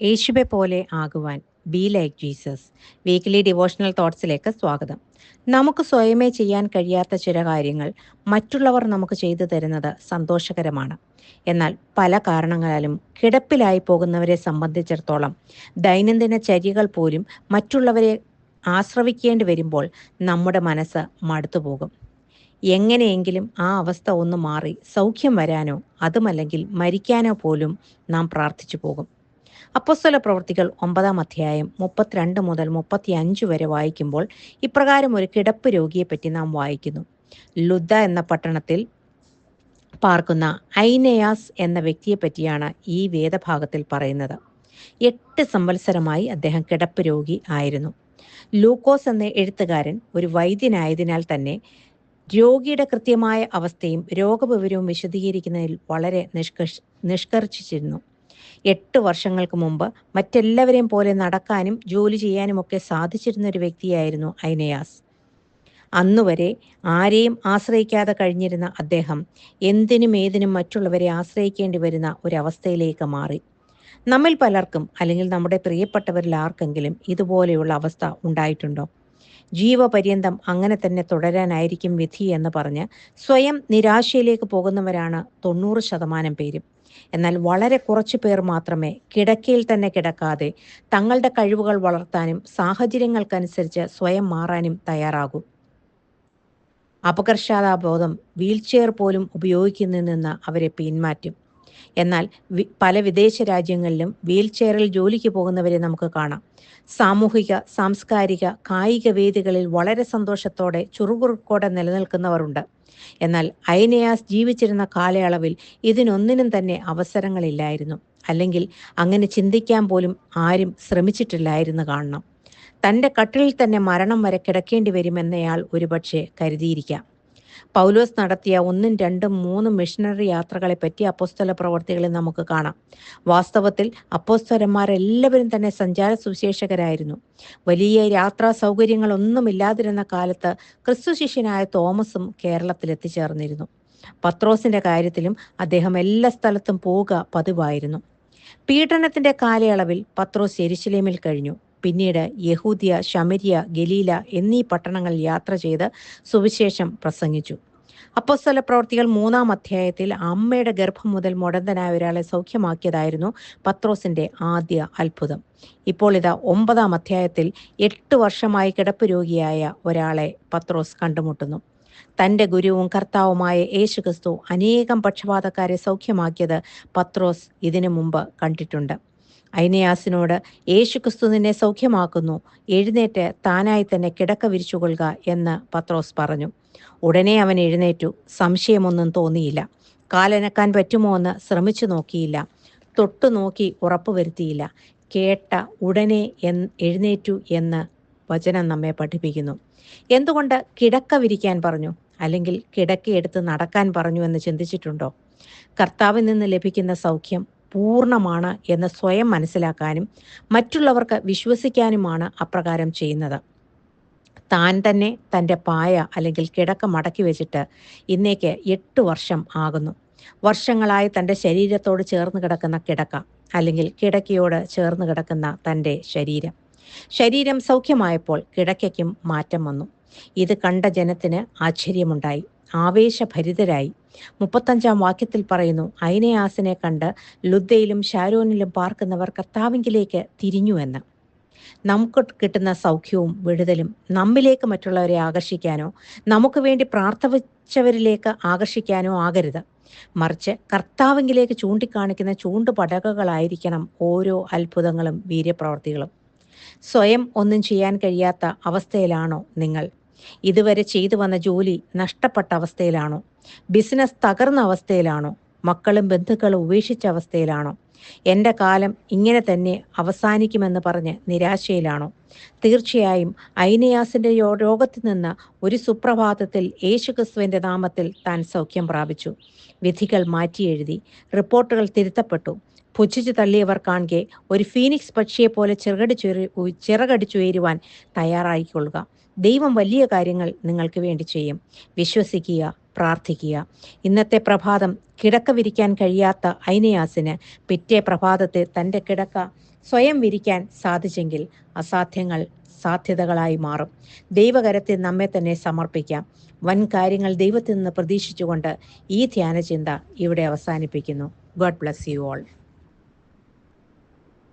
യേശുവെ പോലെ ആകുവാൻ be like Jesus weekly devotional തോട്ട്സിലേക്ക് സ്വാഗതം. നമുക്ക് സ്വയമേ ചെയ്യാൻ കഴിയാത്ത ചില കാര്യങ്ങൾ മറ്റുള്ളവർ നമുക്ക് ചെയ്തു തരുന്നത് സന്തോഷകരമാണ്. എന്നാൽ പല കാരണങ്ങളാലും കിടപ്പിലായി പോകുന്നവരെ സംബന്ധിച്ചിടത്തോളം ദൈനംദിന ചര്യകൾ പോലും മറ്റുള്ളവരെ ആശ്രയിക്കേണ്ടി വരുമ്പോൾ നമ്മുടെ മനസ്സ് മടുത്തുപോകും എങ്ങനെയെങ്കിലും ആ അവസ്ഥ ഒന്ന് മാറി സൗഖ്യം വരാനോ അതുമല്ലെങ്കിൽ മരിക്കാനോ പോലും നാം പ്രാർത്ഥിച്ചു പോകും. അപ്പസ്തല പ്രവൃത്തികൾ ഒമ്പതാം അധ്യായം മുപ്പത്തിരണ്ട് മുതൽ മുപ്പത്തി അഞ്ച് വരെ വായിക്കുമ്പോൾ ഇപ്രകാരം ഒരു കിടപ്പ് രോഗിയെപ്പറ്റി നാം വായിക്കുന്നു. ലുദ്ദ എന്ന പട്ടണത്തിൽ പാർക്കുന്ന ഐനയാസ് എന്ന വ്യക്തിയെ പറ്റിയാണ് ഈ വേദഭാഗത്തിൽ പറയുന്നത്. എട്ട് സംവത്സരമായി അദ്ദേഹം കിടപ്പ് രോഗി ആയിരുന്നു. ലൂക്കോസ് എന്ന എഴുത്തുകാരൻ ഒരു വൈദ്യനായതിനാൽ തന്നെ രോഗിയുടെ കൃത്യമായ അവസ്ഥയും രോഗവിവരവും വിശദീകരിക്കുന്നതിൽ വളരെ നിഷ്കർഷ നിഷ്കർഷിച്ചിരുന്നു. എട്ട് വർഷങ്ങൾക്ക് മുമ്പ് മറ്റെല്ലാവരെയും പോലെ നടക്കാനും ജോലി ചെയ്യാനും ഒക്കെ സാധിച്ചിരുന്ന ഒരു വ്യക്തിയായിരുന്നു ഐനയാസ് അന്നുവരെ ആരെയും ആശ്രയിക്കാതെ കഴിഞ്ഞിരുന്ന അദ്ദേഹം എന്തിനും ഏതിനും മറ്റുള്ളവരെ ആശ്രയിക്കേണ്ടി വരുന്ന ഒരവസ്ഥയിലേക്ക് മാറി. നമ്മിൽ പലർക്കും അല്ലെങ്കിൽ നമ്മുടെ പ്രിയപ്പെട്ടവരിൽ ആർക്കെങ്കിലും ഇതുപോലെയുള്ള അവസ്ഥ ഉണ്ടായിട്ടുണ്ടോ? ജീവപര്യന്തം അങ്ങനെ തന്നെ തുടരാനായിരിക്കും വിധി എന്ന് പറഞ്ഞ് സ്വയം നിരാശയിലേക്ക് പോകുന്നവരാണ് തൊണ്ണൂറ് ശതമാനം പേരും. എന്നാൽ വളരെ കുറച്ചു പേർ മാത്രമേ കിടക്കയിൽ തന്നെ കിടക്കാതെ തങ്ങളുടെ കഴിവുകൾ വളർത്താനും സാഹചര്യങ്ങൾക്കനുസരിച്ച് സ്വയം മാറാനും തയ്യാറാകൂ. അപകർഷതാബോധം വീൽചെയർ പോലും ഉപയോഗിക്കുന്നതിൽ നിന്ന് അവരെ പിന്മാറ്റും. എന്നാൽ പല വിദേശ രാജ്യങ്ങളിലും വീൽചെയറിൽ ജോലിക്ക് പോകുന്നവരെ നമുക്ക് കാണാം. സാമൂഹിക സാംസ്കാരിക കായിക വേദികളിൽ വളരെ സന്തോഷത്തോടെ ചുറുകുറുക്കോടെ നിലനിൽക്കുന്നവരുണ്ട്. എന്നാൽ ഐനയാസ് ജീവിച്ചിരുന്ന കാലയളവിൽ ഇതിനൊന്നിനും തന്നെ അവസരങ്ങളില്ലായിരുന്നു. അല്ലെങ്കിൽ അങ്ങനെ ചിന്തിക്കാൻ പോലും ആരും ശ്രമിച്ചിട്ടില്ലായിരുന്നു കാണണം. തന്റെ കട്ടിലിൽ തന്നെ മരണം വരെ കിടക്കേണ്ടി വരുമെന്നയാൾ ഒരുപക്ഷെ കരുതിയിരിക്കാം. പൗലോസ് നടത്തിയ ഒന്നും രണ്ടും മൂന്നും മിഷനറി യാത്രകളെ പറ്റി അപ്പോസ്തല പ്രവർത്തികളിൽ നമുക്ക് കാണാം. വാസ്തവത്തിൽ അപ്പോസ്തലന്മാരെല്ലാവരും തന്നെ സഞ്ചാര സുവിശേഷകരായിരുന്നു. വലിയ യാത്രാ സൗകര്യങ്ങളൊന്നുമില്ലാതിരുന്ന കാലത്ത് ക്രിസ്തു ശിഷ്യനായ തോമസും കേരളത്തിൽ എത്തിച്ചേർന്നിരുന്നു. പത്രോസിന്റെ കാര്യത്തിലും അദ്ദേഹം എല്ലാ സ്ഥലത്തും പോവുക പതിവായിരുന്നു. പീഡനത്തിന്റെ കാലയളവിൽ പത്രോസ് എരിശിലേമിൽ കഴിഞ്ഞു. പിന്നീട് യഹൂദിയ ശമരിയ ഗലീല എന്നീ പട്ടണങ്ങൾ യാത്ര ചെയ്ത് സുവിശേഷം പ്രസംഗിച്ചു. അപ്പോസ്തല പ്രവർത്തികൾ മൂന്നാം അധ്യായത്തിൽ അമ്മയുടെ ഗർഭം മുതൽ മുടന്തനായ ഒരാളെ സൗഖ്യമാക്കിയതായിരുന്നു പത്രോസിന്റെ ആദ്യ അത്ഭുതം. ഇപ്പോൾ ഇതാ ഒമ്പതാം അധ്യായത്തിൽ എട്ട് വർഷമായി കിടപ്പ് രോഗിയായ ഒരാളെ പത്രോസ് കണ്ടുമുട്ടുന്നു. തന്റെ ഗുരുവും കർത്താവുമായ യേശുക്രിസ്തു അനേകം പക്ഷപാതക്കാരെ സൗഖ്യമാക്കിയത് പത്രോസ് ഇതിനു മുമ്പ് കണ്ടിട്ടുണ്ട്. ഐനയാസിനോട് യേശുക്രിസ്തു നിന്നെ സൗഖ്യമാക്കുന്നു. എഴുന്നേറ്റ് താനായി തന്നെ കിടക്ക വിരിച്ചുകൊള്ളുക എന്ന് പത്രോസ് പറഞ്ഞു. ഉടനെ അവൻ എഴുന്നേറ്റു. സംശയമൊന്നും തോന്നിയില്ല. കാലനക്കാൻ പറ്റുമോ എന്ന് ശ്രമിച്ചു നോക്കിയില്ല. തൊട്ടു നോക്കി ഉറപ്പുവരുത്തിയില്ല കേട്ട ഉടനെ എഴുന്നേറ്റു എന്ന് വചനം നമ്മെ പഠിപ്പിക്കുന്നു. എന്തുകൊണ്ട് കിടക്ക വിരിക്കാൻ പറഞ്ഞു? അല്ലെങ്കിൽ കിടക്കയെടുത്ത് നടക്കാൻ പറഞ്ഞു എന്ന് ചിന്തിച്ചിട്ടുണ്ടോ? കർത്താവിൽ നിന്ന് ലഭിക്കുന്ന സൗഖ്യം പൂർണമാണ് എന്ന് സ്വയം മനസ്സിലാക്കാനും മറ്റുള്ളവർക്ക് വിശ്വസിക്കാനുമാണ് അപ്രകാരം ചെയ്യുന്നത്. താൻ തന്നെ തന്റെ പായ അല്ലെങ്കിൽ കിടക്ക മടക്കി വെച്ചിട്ട് ഇന്നേക്ക് എട്ട് വർഷം ആകുന്നു. വർഷങ്ങളായി തന്റെ ശരീരത്തോട് ചേർന്ന് കിടക്കുന്ന കിടക്ക അല്ലെങ്കിൽ കിടക്കയോട് ചേർന്ന് കിടക്കുന്ന തന്റെ ശരീരം. ശരീരം സൗഖ്യമായപ്പോൾ കിടക്കയ്ക്കും മാറ്റം വന്നു. ഇത് കണ്ട ജനത്തിന് ആശ്ചര്യമുണ്ടായി. ആവേശഭരിതരായി. മുപ്പത്തഞ്ചാം വാക്യത്തിൽ പറയുന്നു ഐനയാസിനെ കണ്ട് ലുദ്ദയിലും ഷാരോനിലും പാർക്കുന്നവർ കർത്താവിങ്കിലേക്ക് തിരിഞ്ഞുവെന്ന് നമുക്ക് കിട്ടുന്ന സൗഖ്യവും വിടുതലും നമ്മിലേക്ക് മറ്റുള്ളവരെ ആകർഷിക്കാനോ നമുക്ക് വേണ്ടി പ്രാർത്ഥിച്ചവരിലേക്ക് ആകർഷിക്കാനോ ആകരുത്. മറിച്ച് കർത്താവിങ്കിലേക്ക് ചൂണ്ടിക്കാണിക്കുന്ന ചൂണ്ടുപടകകളായിരിക്കണം ഓരോ അത്ഭുതങ്ങളും വീര്യപ്രവർത്തികളും. സ്വയം ഒന്നും ചെയ്യാൻ കഴിയാത്ത അവസ്ഥയിലാണോ നിങ്ങൾ? ഇതുവരെ ചെയ്തു വന്ന ജോലി നഷ്ടപ്പെട്ട അവസ്ഥയിലാണോ? ബിസിനസ് തകർന്ന അവസ്ഥയിലാണോ? മക്കളും ബന്ധുക്കളും ഉപേക്ഷിച്ച അവസ്ഥയിലാണോ? എന്റെ കാലം ഇങ്ങനെ തന്നെ അവസാനിക്കുമെന്ന് പറഞ്ഞ് നിരാശയിലാണോ? തീർച്ചയായും ഐനയാസിന്റെ രോഗത്തിൽ നിന്ന് ഒരു സുപ്രഭാതത്തിൽ യേശുക്രിസ്തുവിന്റെ നാമത്തിൽ താൻ സൗഖ്യം പ്രാപിച്ചു. വിധികൾ മാറ്റിയെഴുതി റിപ്പോർട്ടുകൾ തിരുത്തപ്പെട്ടു. പുച്ഛിച്ചു തള്ളിയവർ കാണുകെ ഒരു ഫീനിക്സ് പക്ഷിയെപ്പോലെ ചിറകടിച്ചു ചിറകടിച്ചുയരി ചിറകടിച്ചുയരുവാൻ തയ്യാറായിക്കൊള്ളുക. ദൈവം വലിയ കാര്യങ്ങൾ നിങ്ങൾക്ക് വേണ്ടി ചെയ്യും. വിശ്വസിക്കുക പ്രാർത്ഥിക്കുക. ഇന്നത്തെ പ്രഭാതം കിടക്ക വിരിക്കാൻ കഴിയാത്ത ഐനയാസിന് പിറ്റേ പ്രഭാതത്തെ തന്റെ കിടക്ക സ്വയം വിരിക്കാൻ സാധിച്ചെങ്കിൽ അസാധ്യങ്ങൾ സാധ്യതകളായി മാറും. ദൈവകരത്തിൽ നമ്മെ തന്നെ സമർപ്പിക്കാം. വൻ കാര്യങ്ങൾ ദൈവത്തിൽ നിന്ന് പ്രതീക്ഷിച്ചുകൊണ്ട് ഈ ധ്യാനചിന്ത ഇവിടെ അവസാനിപ്പിക്കുന്നു. God bless you all.